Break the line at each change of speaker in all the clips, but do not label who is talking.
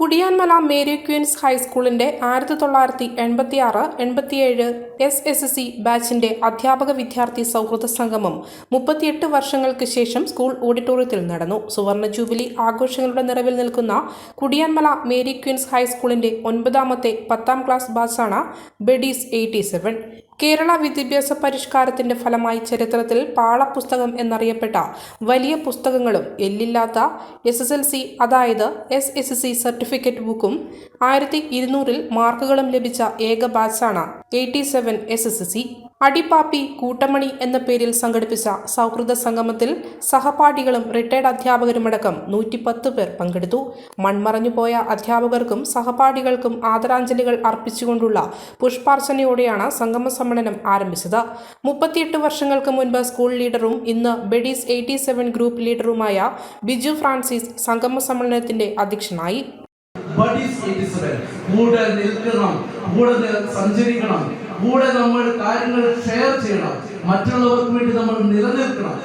Kudiyanmala Mary Queen's ഹൈസ്കൂളിന്റെ ആയിരത്തി തൊള്ളായിരത്തി എൺപത്തി ആറ് എൺപത്തിയേഴ് എസ് എസ് സി ബാച്ചിന്റെ അധ്യാപക വിദ്യാർത്ഥി സൗഹൃദ സംഗമം മുപ്പത്തിയെട്ട് വർഷങ്ങൾക്ക് ശേഷം സ്കൂൾ ഓഡിറ്റോറിയത്തിൽ നടന്നു. സുവർണ ജൂബിലി ആഘോഷങ്ങളുടെ നിറവിൽ നിൽക്കുന്ന കുടിയാൻമല മേരി ക്വീൻസ് ഹൈസ്കൂളിന്റെ ഒൻപതാമത്തെ പത്താം ക്ലാസ് ബാച്ചാണ് ബെഡീസ് എയ്റ്റി സെവൻ. കേരള വിദ്യാഭ്യാസ പരിഷ്കാരത്തിന്റെ ഫലമായി ചരിത്രത്തിൽ പാളപുസ്തകം എന്നറിയപ്പെട്ട വലിയ പുസ്തകങ്ങളും എല്ലില്ലാത്ത എസ് എസ് എൽ സി അതായത് എസ് എസ് സി സർട്ടിഫിക്കറ്റ് ബുക്കും ആയിരത്തി ഇരുന്നൂറിൽ മാർക്കുകളും ലഭിച്ച ഏക ബാച്ചാണ് eighty seven S S C അടിപ്പാപ്പി കൂട്ടമണി എന്ന പേരിൽ സംഘടിപ്പിച്ച സൗഹൃദ സംഗമത്തിൽ സഹപാഠികളും റിട്ടയർഡ് അധ്യാപകരുമടക്കം നൂറ്റിപ്പത്ത് പേർ പങ്കെടുത്തു. മൺമറഞ്ഞുപോയ അധ്യാപകർക്കും സഹപാഠികൾക്കും ആദരാഞ്ജലികൾ അർപ്പിച്ചുകൊണ്ടുള്ള പുഷ്പാർച്ചനയോടെയാണ് സംഗമ സമ്മേളനം ആരംഭിച്ചത്. മുപ്പത്തിയെട്ട് വർഷങ്ങൾക്ക് മുൻപ് സ്കൂൾ ലീഡറും ഇന്ന് ബെഡീസ് എയ്റ്റി സെവൻ ഗ്രൂപ്പ് ലീഡറുമായ ബിജു ഫ്രാൻസിസ് സംഗമ സമ്മേളനത്തിന്റെ അധ്യക്ഷനായി.
ബഡീസ് 87 കൂടെ നിൽക്കണം കൂടെ സഞ്ചരിക്കണം. കൂടെ നമ്മൾ കാര്യങ്ങൾ ഷെയർ ചെയ്യണം. മറ്റുള്ളവർക്ക് വേണ്ടി നമ്മൾ നിലനിൽക്കണം.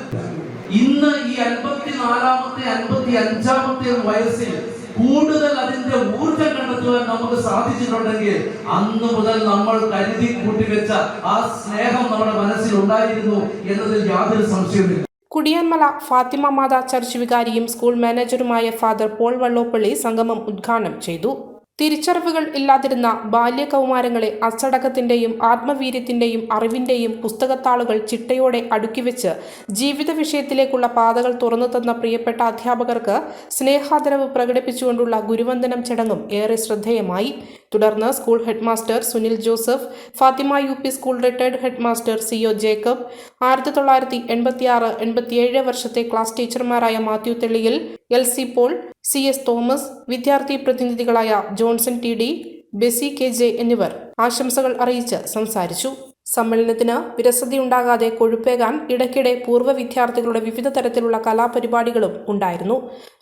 ഇന്ന് ഈ അൻപത്തിനാലാമത്തെ അൻപത്തി അഞ്ചാമത്തെ വയസ്സിൽ കൂടുതൽ അതിന്റെ ഊർജം കണ്ടെത്തുവാൻ നമുക്ക് സാധിച്ചിട്ടുണ്ടെങ്കിൽ അന്ന് മുതൽ നമ്മൾ കരുതി കൂട്ടിവെച്ച ആ സ്നേഹം നമ്മുടെ മനസ്സിൽ ഉണ്ടായിരുന്നു എന്നതിൽ യാതൊരു സംശയവുമില്ല.
കുടിയന്മല ഫാത്തിമ മാതാ ചർച്ച് വികാരിയും സ്കൂൾ മാനേജറുമായ ഫാദർ പോൾ വള്ളോപ്പള്ളി സംഗമം ഉദ്ഘാടനം ചെയ്തു. തിരിച്ചറിവുകൾ ഇല്ലാതിരുന്ന ബാല്യകൗമാരങ്ങളെ അച്ചടക്കത്തിന്റെയും ആത്മവീര്യത്തിന്റെയും അറിവിന്റെയും പുസ്തകത്താളുകൾ ചിട്ടയോടെ അടുക്കിവെച്ച് ജീവിത വിഷയത്തിലേക്കുള്ള പാതകൾ തുറന്നു തന്ന പ്രിയപ്പെട്ട അധ്യാപകർക്ക് സ്നേഹാദരവ് പ്രകടിപ്പിച്ചുകൊണ്ടുള്ള ഗുരുവന്ദനം ചടങ്ങും ഏറെ ശ്രദ്ധേയമായി. തുടർന്ന് school headmaster Sunil Joseph Fathima U P school retired headmaster C O Jacob ആയിരത്തി തൊള്ളായിരത്തി എൺപത്തിയാറ് എൺപത്തിയേഴ് വർഷത്തെ class ടീച്ചർമാരായ Mathew Thelliyil L C Paul C S Thomas വിദ്യാർത്ഥി പ്രതിനിധികളായ Johnson T D Besy K J എന്നിവർ ആശംസകൾ അറിയിച്ച് സംസാരിച്ചു. സമ്മേളനത്തിന് വിരസതയുണ്ടാകാതെ കൊഴുപ്പേകാൻ ഇടയ്ക്കിടെ പൂർവ വിദ്യാർത്ഥികളുടെ വിവിധ തരത്തിലുള്ള കലാപരിപാടികളും ഉണ്ടായിരുന്നു.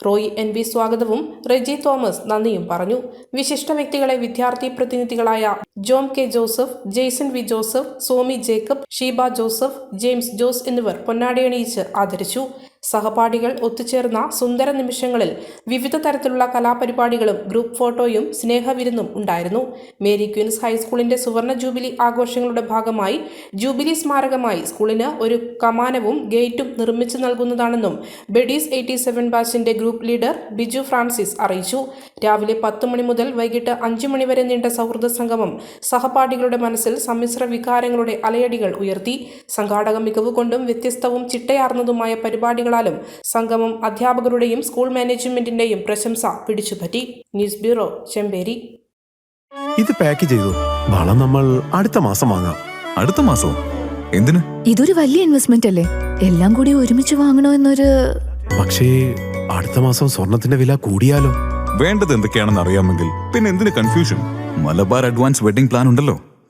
റോയി എൻ വി സ്വാഗതവും റെജി തോമസ് നന്ദിയും പറഞ്ഞു. വിശിഷ്ട വ്യക്തികളെ വിദ്യാർത്ഥി പ്രതിനിധികളായ Jom K Joseph Jaison V Joseph Somi Jacob Sheeba Joseph James Jose എന്നിവർ പൊന്നാടിയണിയിച്ച് ആദരിച്ചു. സഹപാഠികൾ ഒത്തുചേർന്ന സുന്ദര നിമിഷങ്ങളിൽ വിവിധ തരത്തിലുള്ള കലാപരിപാടികളും ഗ്രൂപ്പ് ഫോട്ടോയും സ്നേഹവിരുന്നും ഉണ്ടായിരുന്നു. മേരി ക്വീൻസ് ഹൈസ്കൂളിന്റെ സുവർണ ജൂബിലി ആഘോഷങ്ങളുടെ ഭാഗമായി ജൂബിലി സ്മാരകമായി സ്കൂളിന് ഒരു കമാനവും ഗേറ്റും നിർമ്മിച്ചു നൽകുന്നതാണെന്നും ബെഡീസ് എയ്റ്റി സെവൻ ബാച്ചിന്റെ ഗ്രൂപ്പ് ലീഡർ ബിജു ഫ്രാൻസിസ് അറിയിച്ചു. രാവിലെ പത്ത് മണി മുതൽ വൈകിട്ട് അഞ്ചു മണിവരെ നീണ്ട സൗഹൃദ സംഗമം സഹപാഠികളുടെ മനസ്സിൽ സമ്മിശ്ര വികാരങ്ങളുടെ അലയടികൾ ഉയർത്തി. സംഘാടക മികവ് കൊണ്ടും വ്യത്യസ്തവും ചിട്ടയാർന്നതുമായ പരിപാടികളാലും സംഗമം അധ്യാപകരുടെയും സ്കൂൾ മാനേജ്മെന്റിന്റെയും പ്രശംസ പിടിച്ചുപറ്റി. News bureau Chemperi.
ഇത് പാക്ക് ചെയ്തു. വളം നമ്മൾ അടുത്ത മാസം വാങ്ങാം.
അടുത്ത മാസം? എന്തിന്?
ഇതൊരു വലിയ ഇൻവെസ്റ്റ്മെന്റ് അല്ലേ? എല്ലാം കൂടി ഒരുമിച്ച് വാങ്ങണോ എന്നൊരു
പക്ഷേ അടുത്ത മാസം സ്വർണത്തിന്റെ വില കൂടിയാലോ?
വേണ്ടത് എന്തൊക്കെയാണെന്ന് അറിയാമെങ്കിൽ പിന്നെ എന്തിന് confusion Malabar advance wedding plan ഉണ്ടല്ലോ.